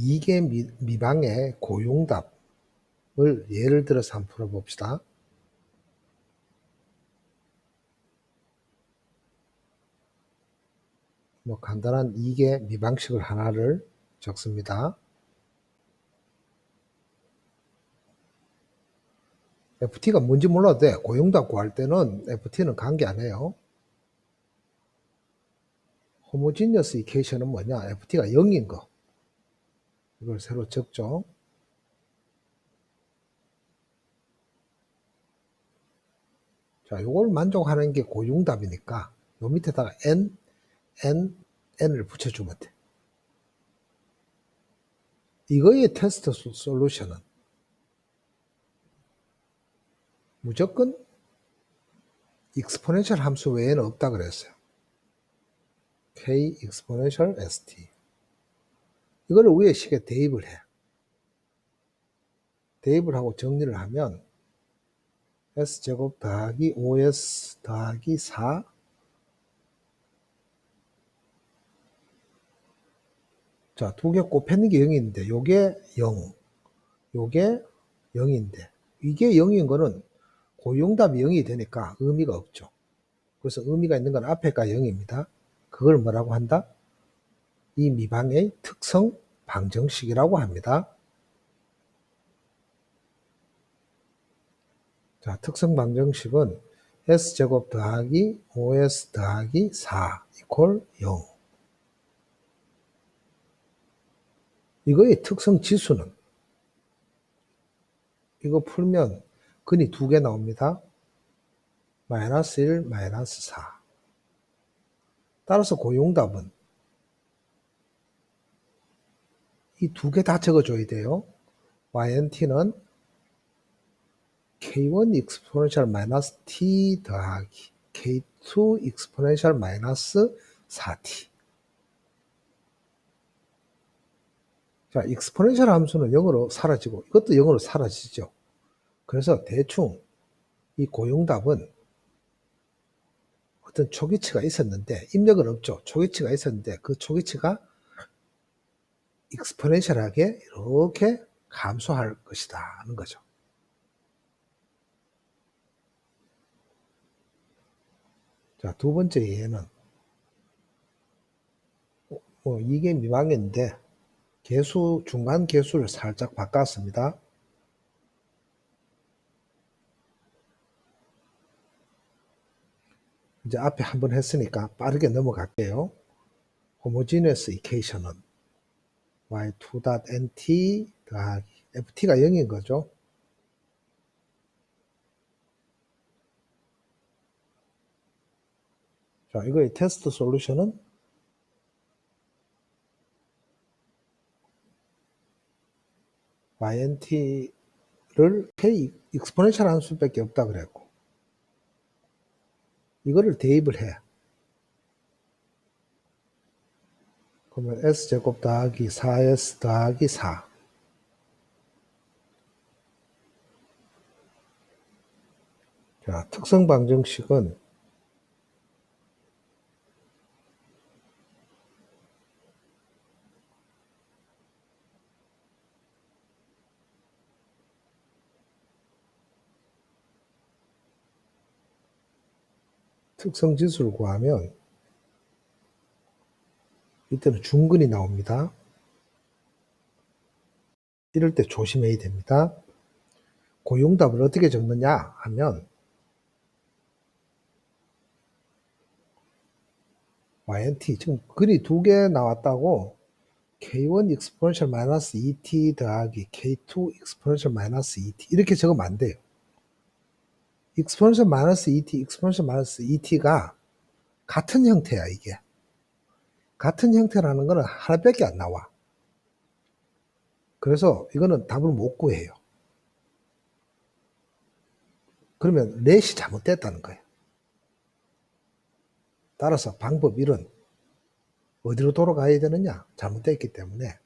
2개 미, 미방의 고용답을 예를 들어서 한번 풀어봅시다. 뭐 간단한 2개 미방식을 하나를 적습니다. FT가 뭔지 몰라도 돼. 고용답 구할 때는 FT는 관계 안 해요. 호모지니어스 이케이션은 뭐냐? FT가 0인 거. 이걸 새로 적죠. 자, 요걸 만족하는 게 고용답이니까 요 밑에다가 n, n, n을 붙여주면 돼. 이거의 테스트 솔- 솔루션은 무조건 익스포넨셜 함수 외에는 없다 그랬어요. k 익스포넨셜 st 이거를 위에 식에 대입을 해. 대입을 하고 정리를 하면 s제곱 더하기 5s 더하기 4 자, 두 개 곱했는 게 0인데 요게 0 요게 0인데 이게 0인 거는 고용답이 0이 되니까 의미가 없죠. 그래서 의미가 있는 건 앞에가 0입니다. 그걸 뭐라고 한다? 이 미방의 특성 방정식이라고 합니다. 자, 특성 방정식은 s제곱 더하기 5s 더하기 4 이퀄 0 이거의 특성 지수는 이거 풀면 근이 두 개 나옵니다. 마이너스 1, 마이너스 4 따라서 고용답은 이 두 개 다 적어줘야 돼요. YNT는 K1 익스포넨셜 마이너스 T 더하기 K2 익스포넨셜 마이너스 4T 자, 익스포넨셜 함수는 영어로 사라지고 이것도 영어로 사라지죠. 그래서 대충 이 고용답은 어떤 초기치가 있었는데 입력은 없죠. 초기치가 있었는데 그 초기치가 익스포넨셜하게 이렇게 감소할 것이다 하는 거죠. 자, 두 번째 예는 뭐 이게 미방인데 개수 중간 개수를 살짝 바꿨습니다. 이제 앞에 한번 했으니까 빠르게 넘어갈게요. 호모지니어스 이케이션은 y2.nt 더하기 ft가 0인 거죠. 자, 이거의 테스트 솔루션은 ynt를 k 익스포넨셜 함수밖에 없다 그랬고 이거를 대입을 해. 그러면 s제곱 더하기 4s 더하기 4 자, 특성 방정식은 특성 지수를 구하면 이때는 중근이 나옵니다. 이럴 때 조심해야 됩니다. 고용답을 어떻게 적느냐 하면 YNT 지금 글이 두 개 나왔다고 K1 익스포넨셜 마이너스 2t 더하기 K2 익스포넨셜 마이너스 2t 이렇게 적으면 안 돼요. 익스포넨셜 마이너스 2t, 익스포넨셜 마이너스 2t가 같은 형태야 이게. 같은 형태라는 거는 하나밖에 안 나와. 그래서 이거는 답을 못 구해요. 그러면 넷이 잘못됐다는 거예요. 따라서 방법 1은 어디로 돌아가야 되느냐? 잘못됐기 때문에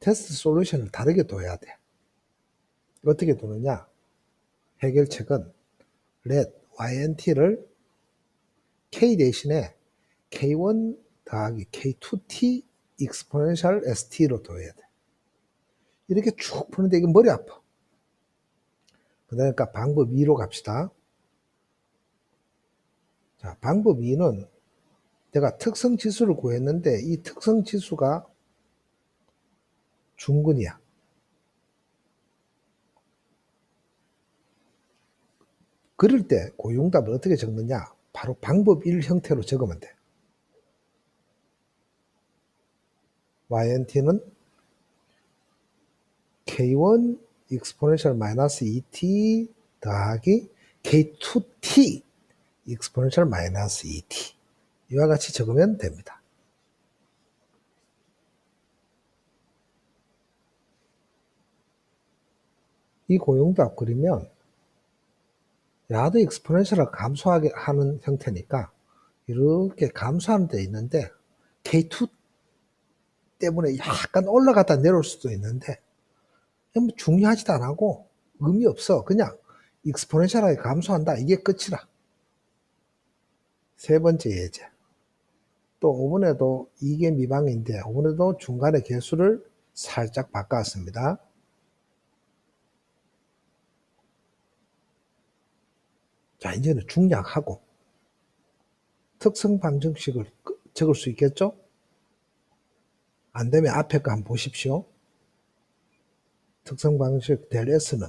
테스트 솔루션을 다르게 둬야 돼. 어떻게 두느냐? 해결책은 let ynt를 k 대신에 k1 더하기 k2t exponential st로 둬야 돼. 이렇게 쭉 푸는데 이게 머리 아파. 그러니까 방법 2로 갑시다. 자, 방법 2는 내가 특성 지수를 구했는데 이 특성 지수가 중근이야. 그럴 때 고용답을 어떻게 적느냐? 바로 방법 1 형태로 적으면 돼. Ynt는 k1 exponential 마이너스 2t 더하기 k2t exponential 마이너스 2t 이와 같이 적으면 됩니다. 이 고용답 그리면 야도 익스포넨셜을 감소하게 하는 형태니까 이렇게 감소하는 데 있는데 K2 때문에 약간 올라갔다 내려올 수도 있는데 뭐 중요하지도 않고 의미 없어. 그냥 익스포넨셜하게 감소한다. 이게 끝이라. 세 번째 예제. 또 5번에도 이게 미방인데 5번에도 중간에 개수를 살짝 바꿨습니다. 자, 이제는 중략하고 특성 방정식을 적을 수 있겠죠? 안 되면 앞에 거 한번 보십시오. 특성 방정식 del S는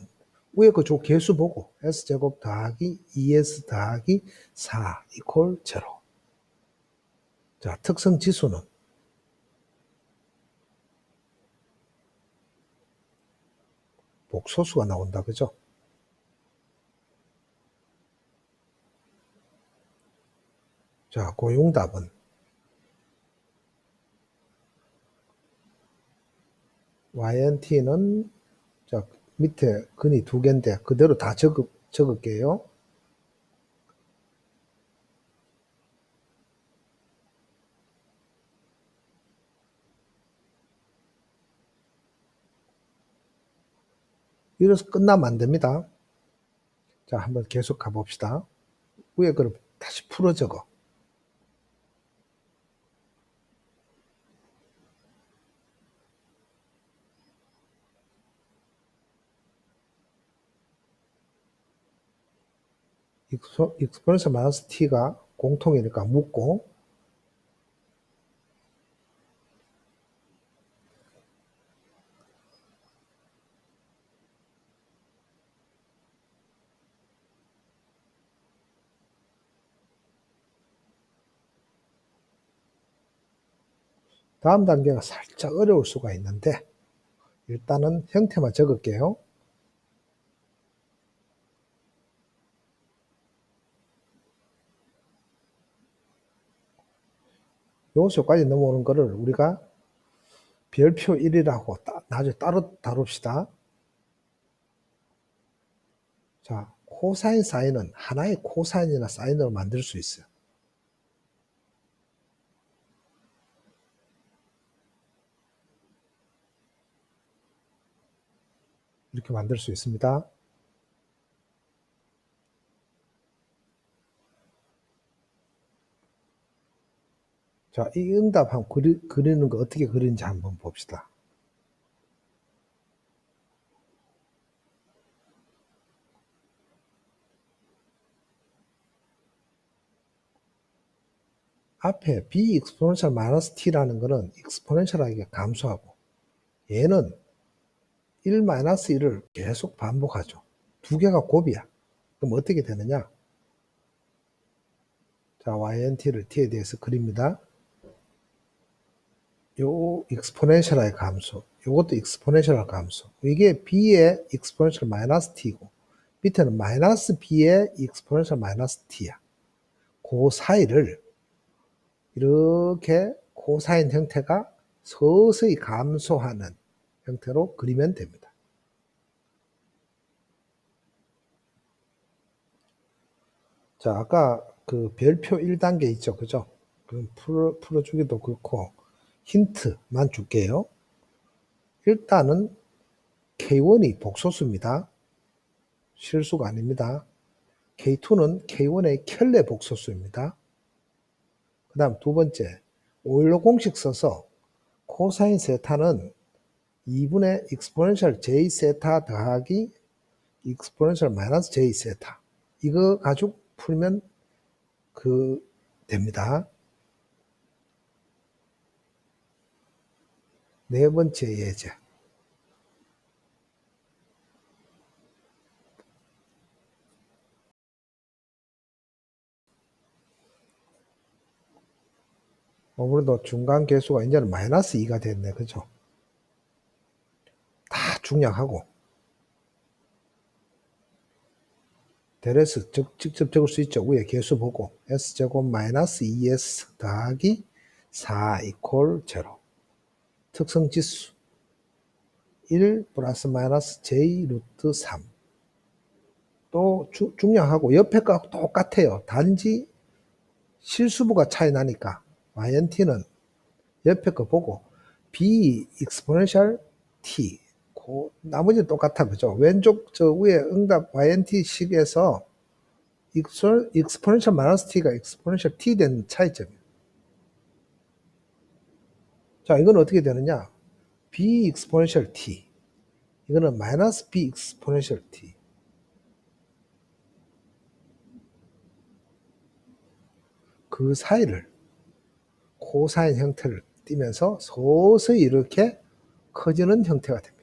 위에 그조 개수 보고 S제곱 더하기 2S 더하기 4 이퀄 제로. 자, 특성 지수는 복소수가 나온다. 그죠? 자, 고용답은 YNT는 자, 밑에 근이 두 개인데 그대로 다 적을, 적을게요. 이래서 끝나면 안 됩니다. 자, 한번 계속 가봅시다. 위에 그럼 다시 풀어 적어. 익스포넨셜 마이너스 t가 공통이니까 묶고 다음 단계가 살짝 어려울 수가 있는데 일단은 형태만 적을게요. 요소까지 넘어오는 거를 우리가 별표 1이라고 나중에 따로 다룹시다. 자, 코사인 사인은 하나의 코사인이나 사인으로 만들 수 있어요. 이렇게 만들 수 있습니다. 자, 이 응답 한번 그리, 그리는 거 어떻게 그리는지 한번 봅시다. 앞에 b exponential 마이너스 t라는 거는 exponential하게 감소하고 얘는 1 마이너스 1을 계속 반복하죠. 두 개가 곱이야. 그럼 어떻게 되느냐? 자, ynt를 t에 대해서 그립니다. 요 익스포넨셜의 감소, 요것도 익스포넨셜 감소. 이게 b의 익스포넨셜 마이너스 t고 밑에는 마이너스 b의 익스포넨셜 마이너스 t야. 그 사이를 이렇게 코사인 형태가 서서히 감소하는 형태로 그리면 됩니다. 자, 아까 그 별표 1단계 있죠. 그죠? 그럼 풀어, 풀어주기도 그렇고, 힌트만 줄게요. 일단은 K1이 복소수입니다. 실수가 아닙니다. K2는 K1의 켤레 복소수입니다. 그 다음 두 번째, 오일로 공식 써서 코사인 세타는 2분의 익스포넨셜 j 세타 더하기 익스포넨셜 마이너스 j 세타 이거 가지고 풀면 그 됩니다. 네 번째 예제. 아무래도 중간 계수가 이제는 마이너스 2가 됐네. 그죠? 다 중량하고. 데레스 즉, 직접 적을 수 있죠. 위에 계수 보고. s제곱 마이너스 2s 더하기 4 이퀄 0. 특성 지수. 1 플러스 마이너스 j 루트 3. 또 주, 중량하고 옆에 거 똑같아요. 단지 실수부가 차이 나니까 ynt는 옆에 거 보고 b exponential t 그 나머지는 똑같아 그죠 왼쪽 저 위에 응답 ynt 식에서 exponential 마이너스 t가 exponential t 된 차이점이에요 자 이건 어떻게 되느냐? B exponential t. 이거는 마이너스 b exponential t. 그 사이를 코사인 형태를 띠면서 서서히 이렇게 커지는 형태가 됩니다.